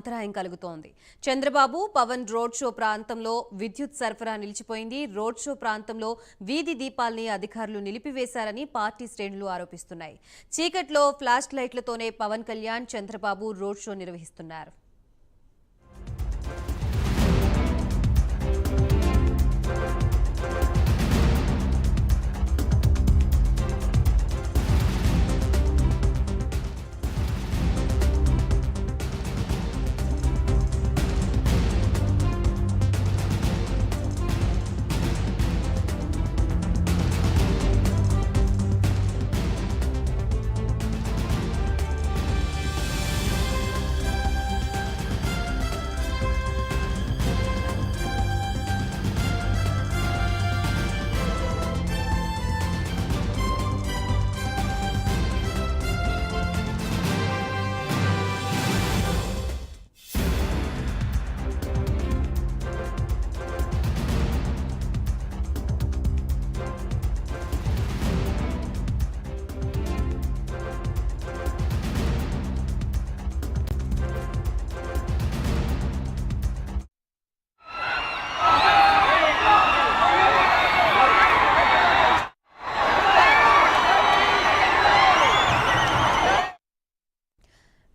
అంతరాయం కలుగుతోంది. Chandrababu Pawan road show ప్రాంతంలో విద్యుత్ సరఫరా నిలిచిపోయింది. రోడ్ షో ప్రాంతంలో వీధి దీపాల్ని అధికారులు నిలిపివేశారని పార్టీ శ్రేణులు ఆరోపిస్తున్నాయి. చీకట్లో ఫ్లాష్ లైట్లతోనే పవన్ కళ్యాణ్ చంద్రబాబు రోడ్ షో నిర్వహిస్తున్నారు.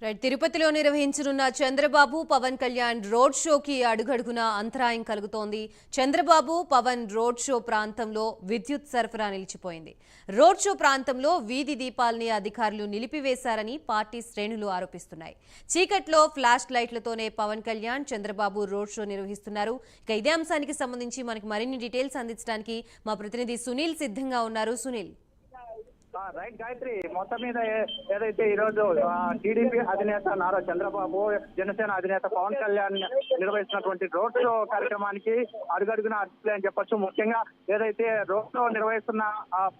రైట్ తిరుపతిలో నిర్వహించనున్న చంద్రబాబు పవన్ కళ్యాణ్ రోడ్ షోకి అడుగడుగున అంతరాయం కలుగుతోంది. చంద్రబాబు పవన్ రోడ్ షో ప్రాంతంలో విద్యుత్ సరఫరా నిలిచిపోయింది. రోడ్ షో ప్రాంతంలో వీధి దీపాల్ని అధికారులు నిలిపివేశారని పార్టీ శ్రేణులు ఆరోపిస్తున్నాయి. చీకట్లో ఫ్లాష్ లైట్లతోనే పవన్ కళ్యాణ్ చంద్రబాబు రోడ్ షో నిర్వహిస్తున్నారు. ఇక ఇదే అంశానికి సంబంధించి మనకి మరిన్ని డీటెయిల్స్ అందించడానికి మా ప్రతినిధి సునీల్ సిద్ధంగా ఉన్నారు. సునీల్. రైట్ గాయత్రి మొత్తం మీద ఏదైతే ఈ రోజు టీడీపీ అధినేత నారా చంద్రబాబు జనసేన అధినేత పవన్ కళ్యాణ్ నిర్వహిస్తున్నటువంటి రోడ్ షో కార్యక్రమానికి అడుగడుగున అర్హులే అని చెప్పొచ్చు. ముఖ్యంగా ఏదైతే రోడ్ షో నిర్వహిస్తున్న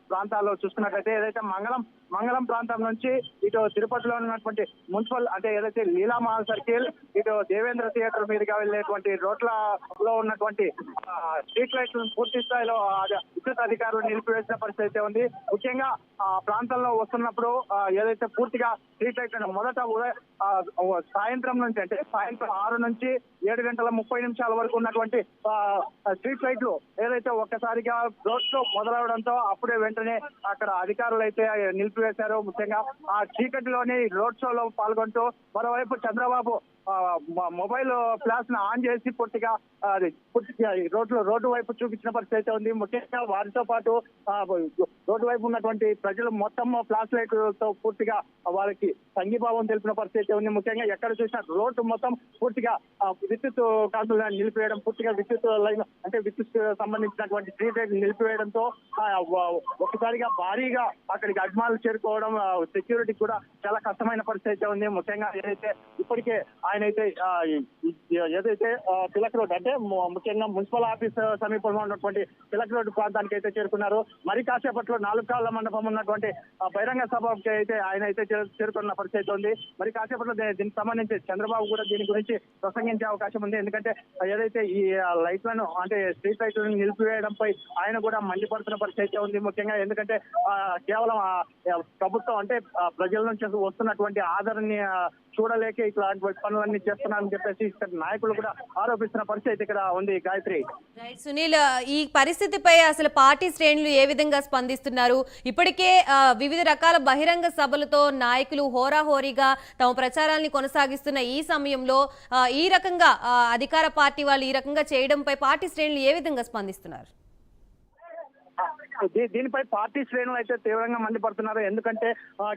ప్రాంతాల్లో చూసుకున్నట్లయితే ఏదైతే మంగళం మంగళం ప్రాంతం నుంచి ఇటు తిరుపతిలో ఉన్నటువంటి మున్సిపల్ అంటే ఏదైతే లీలామహల్ సర్కిల్ ఇటు దేవేంద్ర థియేటర్ మీదుగా వెళ్ళేటువంటి రోడ్ల లో ఉన్నటువంటి స్ట్రీట్ లైట్స్ పూర్తి స్థాయిలో విద్యుత్ అధికారులు నిలిపివేసిన పరిస్థితి అయితే ఉంది. ముఖ్యంగా ఆ ప్రాంతంలో వస్తున్నప్పుడు ఏదైతే పూర్తిగా స్ట్రీట్ లైట్ మొదట సాయంత్రం నుంచి అంటే సాయంత్రం ఆరు నుంచి ఏడు గంటల ముప్పై నిమిషాల వరకు ఉన్నటువంటి స్ట్రీట్ లైట్లు ఏదైతే ఒక్కసారిగా రోడ్లో మొదలవడంతో అప్పుడే వెంటనే అక్కడ అధికారులు అయితే వేశారు. ముఖ్యంగా ఆ చీకటిలోని రోడ్ షోలో పాల్గొంటూ మరోవైపు చంద్రబాబు మొబైల్ ఫ్లాష్ను ఆన్ చేసి పూర్తిగా రోడ్లు రోడ్డు వైపు చూపించిన పరిస్థితి అయితే ఉంది. ముఖ్యంగా వారితో పాటు రోడ్డు వైపు ఉన్నటువంటి ప్రజలు మొత్తం ఫ్లాష్ లైట్లతో పూర్తిగా వారికి సంఘీభావం తెలిపిన పరిస్థితి అయితే ఉంది. ముఖ్యంగా ఎక్కడ చూసినా రోడ్డు మొత్తం పూర్తిగా విద్యుత్ కాంతులు నిలిపివేయడం పూర్తిగా విద్యుత్ లైన్ అంటే విద్యుత్ సంబంధించినటువంటి స్ట్రీట్ లైట్ నిలిపివేయడంతో ఒకసారిగా భారీగా అక్కడికి అభిమానులు చేరుకోవడం సెక్యూరిటీ కూడా చాలా కష్టమైన పరిస్థితి అయితే ఉంది. ముఖ్యంగా ఏదైతే ఇప్పటికే ఆయన అయితే ఏదైతే ఆ, తిలక్ రోడ్ అంటే ముఖ్యంగా మున్సిపల్ ఆఫీస్ సమీపంలో ఉన్నటువంటి తిలక్ రోడ్ ప్రాంతానికి అయితే చేరుకున్నారు. మరి కాసేపట్లో నాలుగు కాళ్ళ మండపం ఉన్నటువంటి బహిరంగ సభకి అయితే ఆయన అయితే చేరుకున్న పరిస్థితి అయితే ఉంది. మరి కాసేపట్లో దీనికి సంబంధించి చంద్రబాబు కూడా దీని గురించి ప్రసంగించే అవకాశం ఉంది. ఎందుకంటే ఏదైతే ఈ లైట్లను అంటే స్ట్రీట్ లైట్లను నిలిపివేయడంపై ఆయన కూడా మండిపడుతున్న పరిస్థితి అయితే ఉంది ముఖ్యంగా. ఎందుకంటే కేవలం ప్రభుత్వం అంటే ప్రజల నుంచి వస్తున్నటువంటి ఆదరణని చూడలేక ఇట్లాంటి పనులన్నీ చేస్తున్నారని చెప్పేసి ఇక్కడ నాయకులు కూడా ఆరోపిస్తున్న పరిస్థితి ఇక్కడ ఉంది గాయత్రి. సునీల్ ఈ పరిస్థితిపై అసలు పార్టీ శ్రేణులు ఏ విధంగా స్పందిస్తున్నారు? ఇప్పటికే వివిధ రకాల బహిరంగ సభలతో నాయకులు హోరాహోరీగా తమ ప్రచారాల్ని కొనసాగిస్తున్న ఈ సమయంలో ఈ రకంగా అధికార పార్టీ వాళ్ళు ఈ రకంగా చేయడంపై పార్టీ శ్రేణులు ఏ విధంగా స్పందిస్తున్నారు? దీనిపై పార్టీ శ్రేణులు అయితే తీవ్రంగా మండిపడుతున్నారు. ఎందుకంటే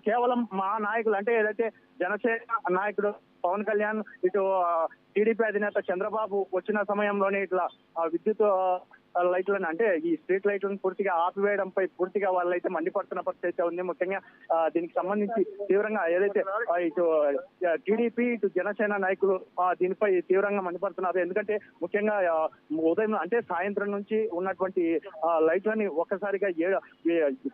కేవలం మా నాయకులు అంటే ఏదైతే జనసేన నాయకుడు పవన్ కళ్యాణ్ ఇటు టీడీపీ అధినేత చంద్రబాబు వచ్చిన సమయంలోనే ఇట్లా విద్యుత్ లైట్లను అంటే ఈ స్ట్రీట్ లైట్లను పూర్తిగా ఆపివేయడంపై పూర్తిగా వాళ్ళైతే మండిపడుతున్న పరిస్థితి అయితే ఉంది. ముఖ్యంగా దీనికి సంబంధించి తీవ్రంగా ఏదైతే ఇటు టీడీపీ ఇటు జనసేన నాయకులు దీనిపై తీవ్రంగా మండిపడుతున్నారు. ఎందుకంటే ముఖ్యంగా ఉదయం అంటే సాయంత్రం నుంచి ఉన్నటువంటి ఆ, లైట్లని ఒక్కసారిగా ఏ-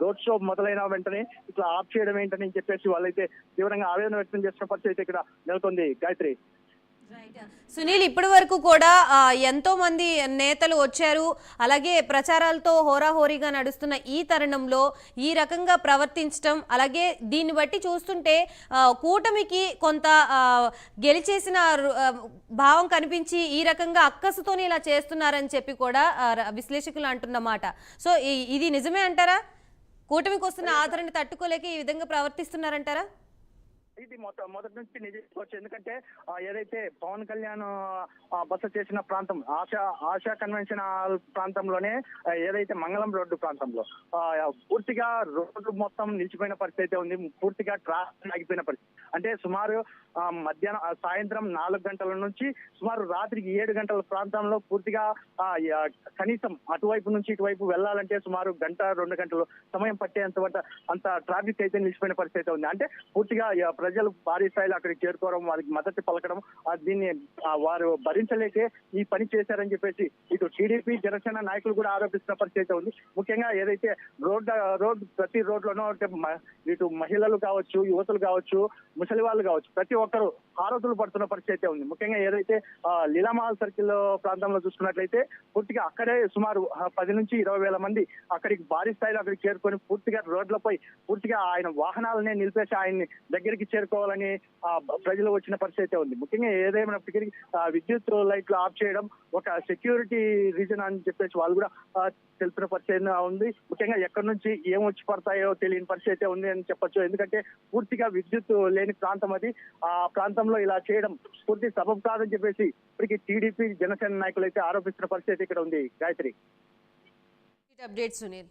రోడ్ షో మొదలైన వెంటనే ఇట్లా ఆఫ్ చేయడం ఏంటని చెప్పేసి వాళ్ళైతే తీవ్రంగా ఆవేదన వ్యక్తం చేసిన పరిస్థితి అయితే ఇక్కడ నెలకొంది. గాయత్రి. సునీల్ ఇప్పటి వరకు కూడా ఎంతో మంది నేతలు వచ్చారు. అలాగే ప్రచారాలతో హోరాహోరీగా నడుస్తున్న ఈ తరుణంలో ఈ రకంగా ప్రవర్తించడం అలాగే దీన్ని బట్టి చూస్తుంటే కూటమికి కొంత గెలిచేసిన భావం కనిపించి ఈ రకంగా అక్కసుతోనే ఇలా చేస్తున్నారని చెప్పి కూడా విశ్లేషకులు అంటున్నమాట సో ఇది నిజమే అంటారా? కూటమికి వస్తున్న ఆదరణ తట్టుకోలేక ఈ విధంగా ప్రవర్తిస్తున్నారంటారా? ఇది మొదటి నుంచి నిజవచ్చు ఎందుకంటే ఏదైతే పవన్ కళ్యాణ్ బస చేసిన ప్రాంతం ఆశా ఆశా కన్వెన్షన్ హాల్ ప్రాంతంలోనే ఏదైతే మంగళం రోడ్డు ప్రాంతంలో పూర్తిగా రోడ్డు మొత్తం నిలిచిపోయిన పరిస్థితి అయితే ఉంది. పూర్తిగా ట్రాఫిక్ ఆగిపోయిన పరిస్థితి. అంటే సుమారు మధ్యాహ్నం సాయంత్రం నాలుగు గంటల నుంచి సుమారు రాత్రికి ఏడు గంటల ప్రాంతంలో పూర్తిగా కనీసం అటువైపు నుంచి ఇటువైపు వెళ్ళాలంటే సుమారు గంట రెండు గంటలు సమయం పట్టేంత అంత ట్రాఫిక్ అయితే నిలిచిపోయిన పరిస్థితి అయితే ఉంది. అంటే పూర్తిగా ప్రజలు ప్రజలు భారీ స్థాయిలో అక్కడికి చేరుకోవడం వారికి మద్దతు పలకడం దీన్ని వారు భరించలేకే ఈ పని చేశారని చెప్పేసి ఇటు టీడీపీ జనసేన నాయకులు కూడా ఆరోపిస్తున్న పరిస్థితి ఉంది. ముఖ్యంగా ఏదైతే రోడ్ రోడ్ ప్రతి రోడ్లోనూ అంటే ఇటు మహిళలు కావచ్చు యువతులు కావచ్చు ముసలి వాళ్ళు కావచ్చు ప్రతి ఒక్కరు ఆరోతులు పడుతున్న పరిస్థితి ఉంది. ముఖ్యంగా ఏదైతే లీలామహల్ సర్కిల్ ప్రాంతంలో చూసుకున్నట్లయితే పూర్తిగా అక్కడే సుమారు పది నుంచి ఇరవై వేల మంది అక్కడికి భారీ స్థాయిలో అక్కడికి చేరుకొని పూర్తిగా రోడ్లపై పూర్తిగా ఆయన వాహనాలనే నిలిపేసి ఆయన్ని దగ్గరికి చేరుకు చేసుకోవాలని ప్రజలు వచ్చిన పరిస్థితి అయితే ఉంది. ముఖ్యంగా ఏదేమైనప్పటికీ విద్యుత్ లైట్లు ఆఫ్ చేయడం ఒక సెక్యూరిటీ రీజన్ అని చెప్పేసి వాళ్ళు కూడా తెలిపిన పరిస్థితి ఉంది. ముఖ్యంగా ఎక్కడి నుంచి ఏం వచ్చి పడతాయో తెలియని పరిస్థితి అయితే ఉంది అని చెప్పొచ్చు. ఎందుకంటే పూర్తిగా విద్యుత్ లేని ప్రాంతం అది. ఆ ప్రాంతంలో ఇలా చేయడం పూర్తి సబబ్ కాదని చెప్పేసి ఇప్పటికీ టీడీపీ జనసేన నాయకులు అయితే ఆరోపిస్తున్న పరిస్థితి ఇక్కడ ఉంది. గాయత్రి. అప్డేట్ సునీల్.